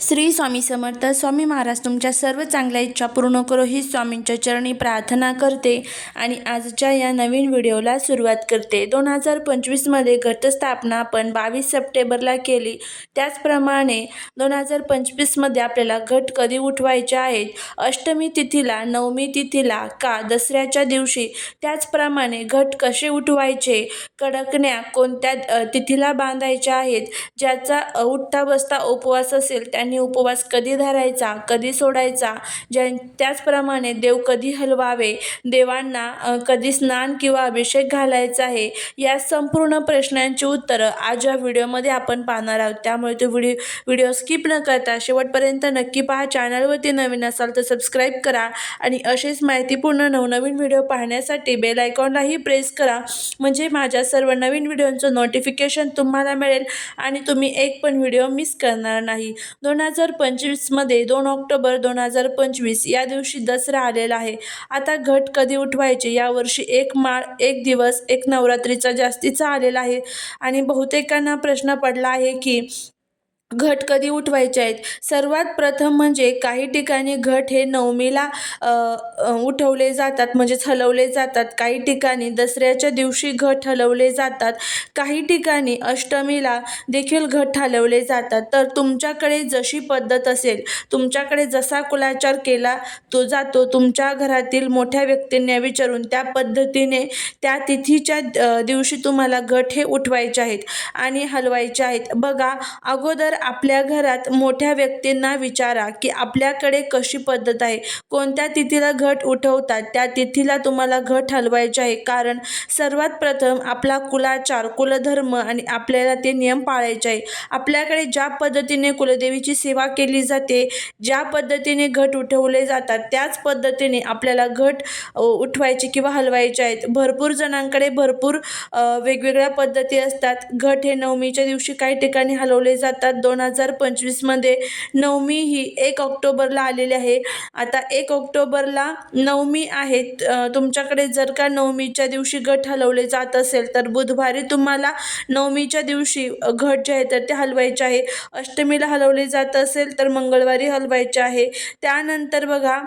श्री स्वामी समर्थ स्वामी महाराज तुमच्या सर्व चांगल्या इच्छा पूर्ण करो ही स्वामींच्या चरणी प्रार्थना करते आणि आजच्या या नवीन व्हिडिओला सुरुवात करते. दोन हजार पंचवीसमध्ये घटस्थापना आपण बावीस सप्टेंबरला केली. त्याचप्रमाणे दोन हजार पंचवीसमध्ये आपल्याला घट कधी उठवायचे आहेत? अष्टमी तिथीला नवमी तिथीला का दसऱ्याच्या दिवशी? त्याचप्रमाणे घट कसे उठवायचे? कडकण्या कोणत्या तिथीला बांधायच्या आहेत? ज्याचा उठता बसता उपवास असेल त्यांनी उपवास कधी धरायचा कधी सोडायचा ज्या त्याचप्रमाणे देव कधी हलवावे देवांना कधी स्नान किंवा अभिषेक घालायचा आहे या संपूर्ण प्रश्नांची उत्तरं आज या व्हिडिओमध्ये आपण पाहणार आहोत. त्यामुळे तो व्हिडिओ व्हिडिओ स्किप न करता शेवटपर्यंत नक्की पहा. चॅनलवरती नवीन असाल तर सबस्क्राईब करा आणि असेच माहितीपूर्ण नवनवीन व्हिडिओ पाहण्यासाठी बेल आयकॉनलाही प्रेस करा. म्हणजे माझ्या सर्व नवीन व्हिडिओंचं नोटिफिकेशन तुम्हाला मिळेल आणि तुम्ही एक पण व्हिडिओ मिस करणार नाही. दोन दोन हजार पंचवीसमध्ये दोन ऑक्टोबर दोन हजार पंचवीस या दिवशी दसरा आलेला आहे. आता घट कधी उठवायचे? यावर्षी एक माळ एक दिवस एक नवरात्रीचा जास्तीचा आलेला आहे. आणि बहुतेकांना प्रश्न पडला आहे की घट कधी उठवायचे आहेत? सर्वात प्रथम म्हणजे काही ठिकाणी घट हे नवमीला उठवले जातात म्हणजेच हलवले जातात. काही ठिकाणी दसऱ्याच्या दिवशी घट हलवले जातात. काही ठिकाणी अष्टमीला देखील घट हलवले जातात. तर तुमच्याकडे जशी पद्धत असेल तुमच्याकडे जसा कुलाचार केला तो जातो. तुमच्या घरातील मोठ्या व्यक्तींना विचारून त्या पद्धतीने त्या तिथीच्या दिवशी तुम्हाला घट हे उठवायचे आहेत आणि हलवायचे आहेत. बघा अगोदर आपल्या घरात मोठ्या व्यक्तींना विचारा की आपल्याकडे कशी पद्धत आहे? कोणत्या तिथीला घट उठवतात? त्या तिथीला तुम्हाला घट हलवायचे आहे. कारण सर्वात प्रथम आपला कुलाचार कुलधर्म आणि आपल्याला ते नियम पाळायचे आहे. आपल्याकडे ज्या पद्धतीने कुलदेवीची सेवा केली जाते ज्या पद्धतीने घट उठवले जातात त्याच पद्धतीने आपल्याला घट उठवायचे किंवा हलवायचे आहेत. भरपूर जणांकडे भरपूर वेगवेगळ्या पद्धती असतात. घट हे नवमीच्या दिवशी काही ठिकाणी हलवले जातात. दोन हजार पंचवीसमध्ये नवमी ही एक ऑक्टोबरला आलेली आहे. आता एक ऑक्टोबरला नवमी आहे. तुमच्याकडे जर का नवमीच्या दिवशी घट हलवले जात असेल तर बुधवारी तुम्हाला नवमीच्या दिवशी घट जे आहे तर ते हलवायचे आहे. अष्टमीला हलवले जात असेल तर मंगळवारी हलवायचे आहे. त्यानंतर बघा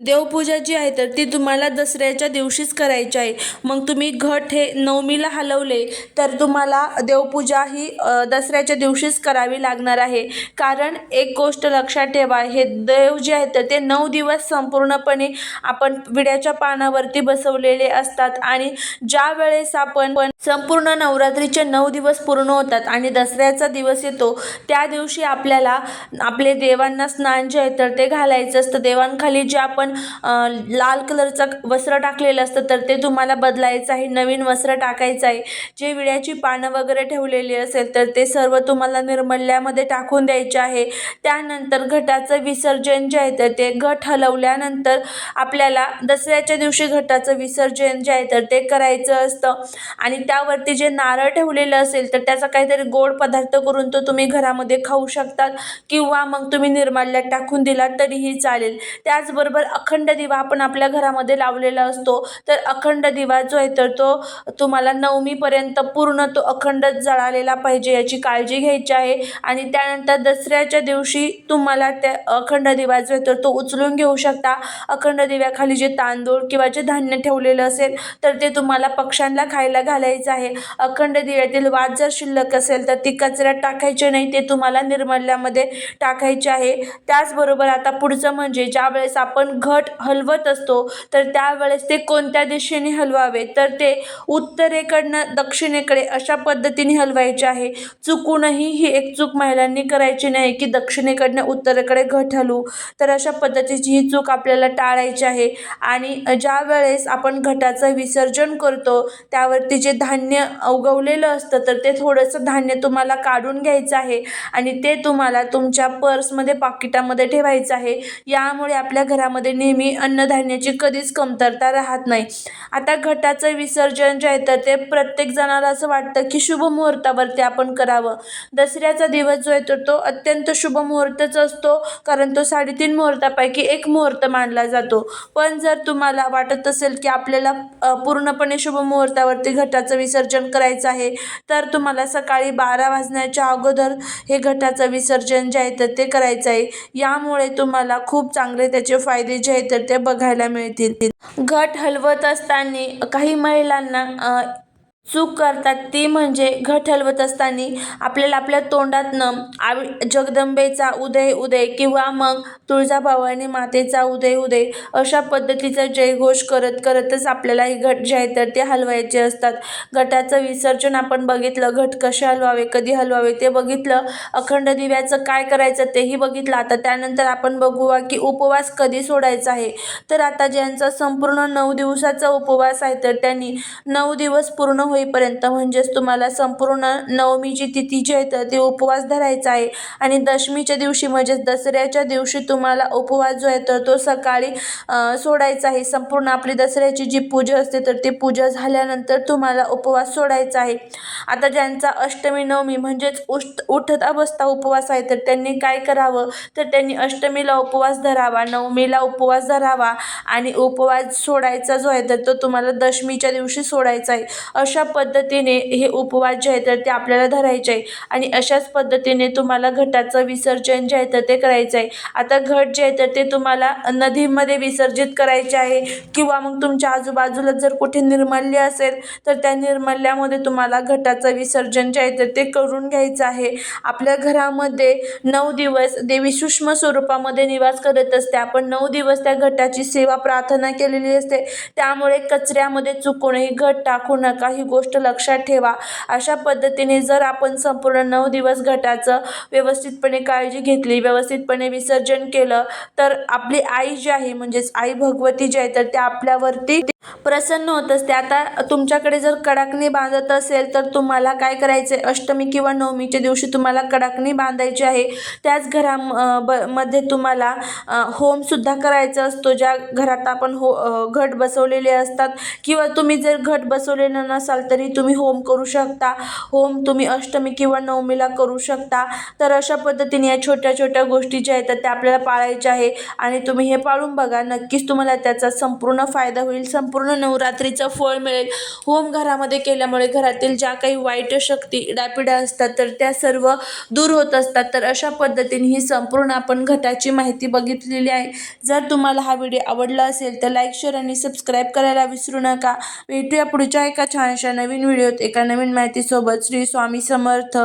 देवपूजा जी आहे तर ती तुम्हाला दसऱ्याच्या दिवशीच करायची आहे. मग तुम्ही घट हे नवमीला हलवले तर तुम्हाला देवपूजा ही दसऱ्याच्या दिवशीच करावी लागणार आहे. कारण एक गोष्ट लक्षात ठेवा हे देव जे आहेत तर ते नऊ दिवस संपूर्णपणे आपण विड्याच्या पानावरती बसवलेले असतात आणि ज्या वेळेस आपण पण संपूर्ण नवरात्रीचे नऊ दिवस पूर्ण होतात आणि दसऱ्याचा दिवस येतो त्या दिवशी आपल्याला आपले देवांना स्नान जे आहे तर ते घालायचं असतं. देवांखाली जे आपण लाल कलरचं वस्त्र टाकलेलं असतं तर ते तुम्हाला बदलायचं आहे. नवीन वस्त्र टाकायचं आहे. जे विड्याची पानं वगैरे ठेवलेली असेल तर ते सर्व तुम्हाला निर्मल्या निर्मल्यामध्ये टाकून द्यायचे आहे. त्यानंतर घटाचं विसर्जन जे आहे तर ते घट हलवल्यानंतर आपल्याला दसऱ्याच्या दिवशी घटाचं विसर्जन जे आहे तर ते करायचं असतं. आणि त्यावरती जे नारळ ठेवलेलं असेल तर त्याचा काहीतरी गोड पदार्थ करून तो तुम्ही घरामध्ये खाऊ शकतात किंवा मग तुम्ही निर्माल्यात टाकून दिला तरीही चालेल. त्याचबरोबर अखंड दिवा आपण आपल्या घरामध्ये लावलेला असतो. तर अखंड दिवा जो आहे तर तो तुम्हाला नवमीपर्यंत पूर्ण तो अखंड जळालेला पाहिजे याची काळजी घ्यायची आहे. आणि त्यानंतर दसऱ्याच्या दिवशी तुम्हाला त्या अखंड दिवा जो आहे तर तो उचलून घेऊ शकता. अखंड दिव्याखाली जे तांदूळ किंवा जे धान्य ठेवलेलं असेल तर ते तुम्हाला पक्ष्यांना खायला घालायचं आहे. अखंड दिव्यातील वाद जर शिल्लक असेल तर ती कचऱ्यात टाकायचे नाही ते तुम्हाला निर्मल्यामध्ये टाकायचे आहे. त्याचबरोबर आता पुढचं म्हणजे ज्या वेळेस आपण घट हलवत असतो तर त्यावेळेस ते कोणत्या दिशेने हलवावे? तर ते उत्तरेकडनं दक्षिणेकडे अशा पद्धतीने हलवायचे आहे. चुकूनही ही एक चूक महिलांनी करायची नाही की दक्षिणेकडनं उत्तरेकडे घट हलवू तर अशा पद्धतीची ही चूक आपल्याला टाळायची आहे. आणि ज्या वेळेस आपण घटाचं विसर्जन करतो त्यावरती जे धान्य उगवलेलं असतं तर ते थोडंसं धान्य तुम्हाला काढून घ्यायचं आहे. आणि ते तुम्हाला तुमच्या पर्समध्ये पाकिटामध्ये ठेवायचं आहे. यामुळे आपल्या घरामध्ये नेहमी अन्नधान्याची कधीच कमतरता राहत नाही. आता घटाचं विसर्जन जे आहे तर ते प्रत्येक जणाला असं वाटतं की शुभ मुहूर्तावरती आपण करावं. दसऱ्याचा दिवस दिवस जो आहे तर तो अत्यंत शुभ मुहूर्तच असतो कारण तो साडेतीन मुहूर्तापैकी एक मुहूर्त मानला जातो. पण जर तुम्हाला वाटत असेल की आपल्याला पूर्णपणे शुभ मुहूर्तावरती घटाचं विसर्जन करायचं आहे तर तुम्हाला सकाळी बारा वाजण्याच्या अगोदर हे घटाचं विसर्जन जे आहे तर ते करायचं आहे. यामुळे तुम्हाला खूप चांगले त्याचे फायदे जे आहेत तर ते बघायला मिळतील. घट हलवत असताना काही महिलांना चूक करतात. ती म्हणजे घट हलवत असताना आपल्याला आपल्या तोंडातनं आवी जगदंबेचा उदय उदय किंवा मग तुळजाभवानी मातेचा उदय उदय अशा पद्धतीचा जयघोष करत करतच आपल्याला हे घट जे आहे तर ते हलवायचे असतात. घटाचं विसर्जन आपण बघितलं घट कसे हलवावे कधी हलवावे ते बघितलं अखंड दिव्याचं काय करायचं तेही बघितलं. आता त्यानंतर आपण बघूया की उपवास कधी सोडायचा आहे. तर आता ज्यांचा संपूर्ण नऊ दिवसाचा उपवास आहे तर त्यांनी नऊ दिवस पूर्ण होईपर्यंत म्हणजेच तुम्हाला संपूर्ण नवमीची तिथी जी आहे तर ती उपवास धरायचा आहे. आणि दशमीच्या दिवशी म्हणजेच दसऱ्याच्या दिवशी तुम्हाला उपवास जो आहे तर तो सकाळी सोडायचा आहे. संपूर्ण आपली दसऱ्याची जी पूजा असते तर ती पूजा झाल्यानंतर तुम्हाला उपवास सोडायचा आहे. आता ज्यांचा अष्टमी नवमी म्हणजेच उष्ट उठत बसता उपवास आहे तर त्यांनी काय करावं? तर त्यांनी अष्टमीला उपवास धरावा नवमीला उपवास धरावा आणि उपवास सोडायचा जो आहे तर तो तुम्हाला दशमीच्या दिवशी सोडायचा आहे. अशा पद्धतीने हे उपवास जे आहे तर ते आपल्याला धरायचे आहे. आणि अशाच पद्धतीने तुम्हाला घटाचं विसर्जन जे आहे तर ते करायचं आहे. आता घट जे आहे तर ते तुम्हाला नदीमध्ये विसर्जित करायचे आहे. किंवा मग तुमच्या आजूबाजूला जर कुठे निर्मल्य असेल तर त्या निर्मल्यामध्ये तुम्हाला घटाचं विसर्जन जे आहे तर ते करून घ्यायचं आहे. आपल्या घरामध्ये नऊ दिवस देवी सूक्ष्म स्वरूपामध्ये निवास करत असते. आपण नऊ दिवस त्या घटाची सेवा प्रार्थना केलेली असते. त्यामुळे कचऱ्यामध्ये चुकूनही घट टाकू नका. ही गोष्ट लक्षात ठेवा. अशा पद्धतीने जर आपण संपूर्ण नऊ दिवस घटाचं व्यवस्थितपणे काळजी घेतली व्यवस्थितपणे विसर्जन केलं तर आपली आई जी आहे म्हणजेच आई भगवती जी आहे तर त्या आपल्यावरती प्रसन्न होत असते आता तुमच्याकडे जर कडाकणी बांधत असेल तर तुम्हाला काय करायचं आहे अष्टमी किंवा नवमीच्या दिवशी तुम्हाला कडाकणी बांधायची आहे. त्याच घरा ब मध्ये तुम्हाला होमसुद्धा करायचा असतो. ज्या घरात आपण हो घट बसवलेले असतात. किंवा तुम्ही जर घट बसवलेलं नसाल तरी तुम्ही होम करू शकता. होम तुम्ही अष्टमी किंवा नवमीला करू शकता. तर अशा पद्धतीने या छोट्या छोट्या गोष्टी ज्या आहेत तर त्या आपल्याला पाळायच्या आहे. आणि तुम्ही हे पाळून बघा. नक्कीच तुम्हाला त्याचा संपूर्ण फायदा होईल संपूर्ण नवरात्रीचं फळ मिळेल. होम घरामध्ये केल्यामुळे घरातील ज्या काही वाईट शक्ती इडापिडा असतात तर त्या सर्व दूर होत असतात. तर अशा पद्धतीने ही संपूर्ण आपण घटाची माहिती बघितलेली आहे. जर तुम्हाला हा व्हिडिओ आवडला असेल तर लाईक शेअर आणि सबस्क्राईब करायला विसरू नका. भेटूया पुढच्या एका छानशा नवीन व्हिडिओत एका नवीन माहितीसोबत. श्री स्वामी समर्थ.